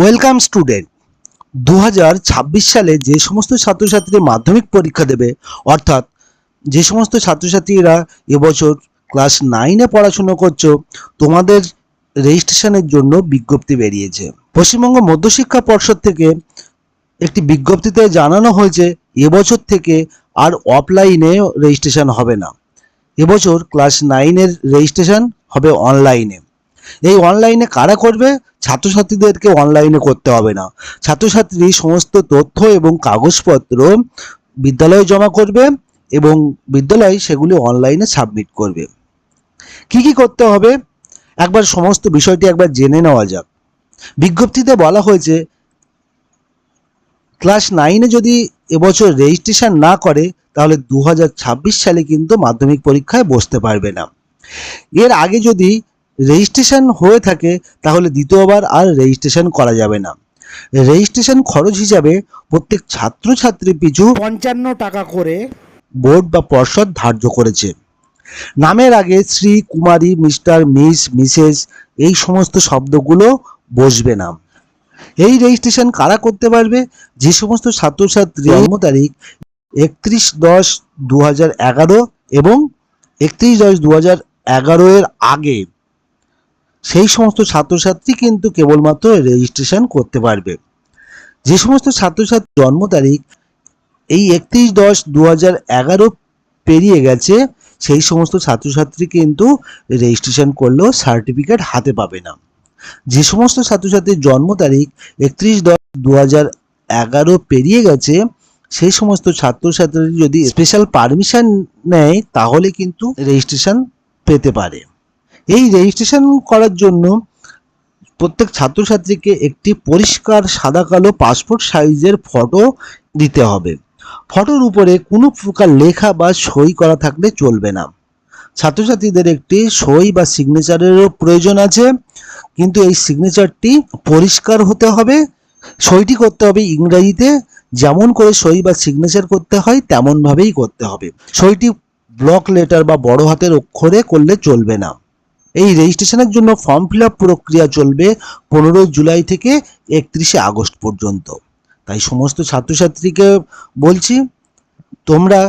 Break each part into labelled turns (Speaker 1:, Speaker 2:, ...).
Speaker 1: Welcome student দু হাজার ছাব্বিশ সালে যে সমস্ত ছাত্রছাত্রী মাধ্যমিক পরীক্ষা দেবে, অর্থাৎ যে সমস্ত ছাত্রছাত্রীরা এবছর ক্লাস নাইনে পড়াশুনো করছ, তোমাদের রেজিস্ট্রেশনের জন্য বিজ্ঞপ্তি বেরিয়েছে। পশ্চিমবঙ্গ মধ্যশিক্ষা পর্ষদ থেকে একটি বিজ্ঞপ্তিতে জানানো হয়েছে, এবছর থেকে আর অফলাইনে রেজিস্ট্রেশন হবে না। এবছর ক্লাস নাইনের রেজিস্ট্রেশন হবে অনলাইনে এই অনলাইনে কারা করবে? ছাত্রছাত্রীদেরকে অনলাইনে করতে হবে না। ছাত্রছাত্রী সমস্ত তথ্য এবং কাগজপত্র বিদ্যালয়ে জমা করবে এবং বিদ্যালয় সেগুলি অনলাইনে সাবমিট করবে। কি কি করতে হবে? একবার সমস্ত বিষয়টি একবার জেনে নেওয়া যাক। বিজ্ঞপ্তিতে বলা হয়েছে ক্লাস নাইনে যদি এবছর রেজিস্ট্রেশন না করে, তাহলে দু হাজার ছাব্বিশ সালে কিন্তু মাধ্যমিক পরীক্ষায় বসতে পারবে না। এর আগে যদি রেজিস্ট্রেশন হয়ে থাকে তাহলে দ্বিতীয়বার আর রেজিস্ট্রেশন করা যাবে না। রেজিস্ট্রেশন খরচ হিসাবে প্রত্যেক ছাত্রছাত্রী পিছু
Speaker 2: পঞ্চান্ন টাকা করে
Speaker 1: বোর্ড বা পর্ষদ ধার্য করেছে। নামের আগে শ্রী কুমারী মিস্টার মিস মিসেস এই সমস্ত শব্দগুলো বসবে না। এই রেজিস্ট্রেশন কারা করতে পারবে? যে সমস্ত ছাত্রছাত্রী জন্ম তারিখ একত্রিশ দশ দু হাজার এগারো এবং একত্রিশ দশ দু হাজার এগারো এর আগে সেই সমস্ত ছাত্রছাত্রী কিন্তু কেবলমাত্র রেজিস্ট্রেশন করতে পারবে। যে সমস্ত ছাত্রছাত্রী জন্ম তারিখ এই একত্রিশ দশ দু হাজার এগারো পেরিয়ে গেছে, সেই সমস্ত ছাত্রছাত্রী কিন্তু রেজিস্ট্রেশন করলেও সার্টিফিকেট হাতে পাবে না। যে সমস্ত ছাত্রছাত্রীর জন্ম তারিখ একত্রিশ দশ দু হাজার এগারো পেরিয়ে গেছে, সেই সমস্ত ছাত্রছাত্রী যদি স্পেশাল পারমিশন নেয়, তাহলে কিন্তু রেজিস্ট্রেশন পেতে পারে। এই রেজিস্ট্রেশন করার জন্য প্রত্যেক ছাত্রছাত্রীকে একটি পরিষ্কার সাদা কালো পাসপোর্ট সাইজের ফটো দিতে হবে। ফটোর উপরে কোনো প্রকার লেখা বা সই করা থাকলে চলবে না। ছাত্রছাত্রীদের একটি সই বা সিগনেচারেরও প্রয়োজন আছে, কিন্তু এই সিগনেচারটি পরিষ্কার হতে হবে, সইটি করতে হবে ইংরাজিতে, যেমন করে সই বা সিগনেচার করতে হয় তেমনভাবেই করতে হবে। সইটি ব্লক লেটার বা বড় হাতের অক্ষরে করলে চলবে না। এই রেজিস্ট্রেশনের জন্য ফর্ম ফিল প্রক্রিয়া চলবে পনেরোই জুলাই থেকে একত্রিশে আগস্ট পর্যন্ত। তাই সমস্ত ছাত্রছাত্রীকে বলছি, তোমরা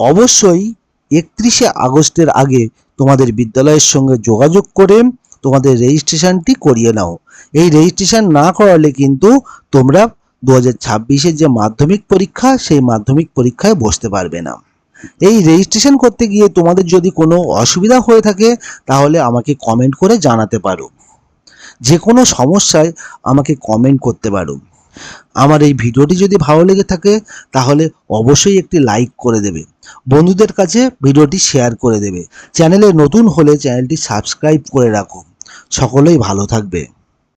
Speaker 1: অবশ্যই একত্রিশে আগস্টের আগে তোমাদের বিদ্যালয়ের সঙ্গে যোগাযোগ করে তোমাদের রেজিস্ট্রেশনটি করিয়ে নাও। এই রেজিস্ট্রেশন না করালে কিন্তু তোমরা দু হাজার যে মাধ্যমিক পরীক্ষা, সেই মাধ্যমিক পরীক্ষায় বসতে পারবে না। এই রেজিস্ট্রেশন করতে গিয়ে তোমাদের যদি কোনো অসুবিধা হয়ে থাকে, তাহলে আমাকে কমেন্ট করে জানাতে পারো। যে কোনো সমস্যায় আমাকে কমেন্ট করতে পারো। আমার এই ভিডিওটি যদি ভালো লেগে থাকে, তাহলে অবশ্যই একটি লাইক করে দেবে। বন্ধুদের কাছে ভিডিওটি শেয়ার করে দেবে। চ্যানেলে নতুন হলে চ্যানেলটি সাবস্ক্রাইব করে রাখো। সকলেই ভালো থাকবে।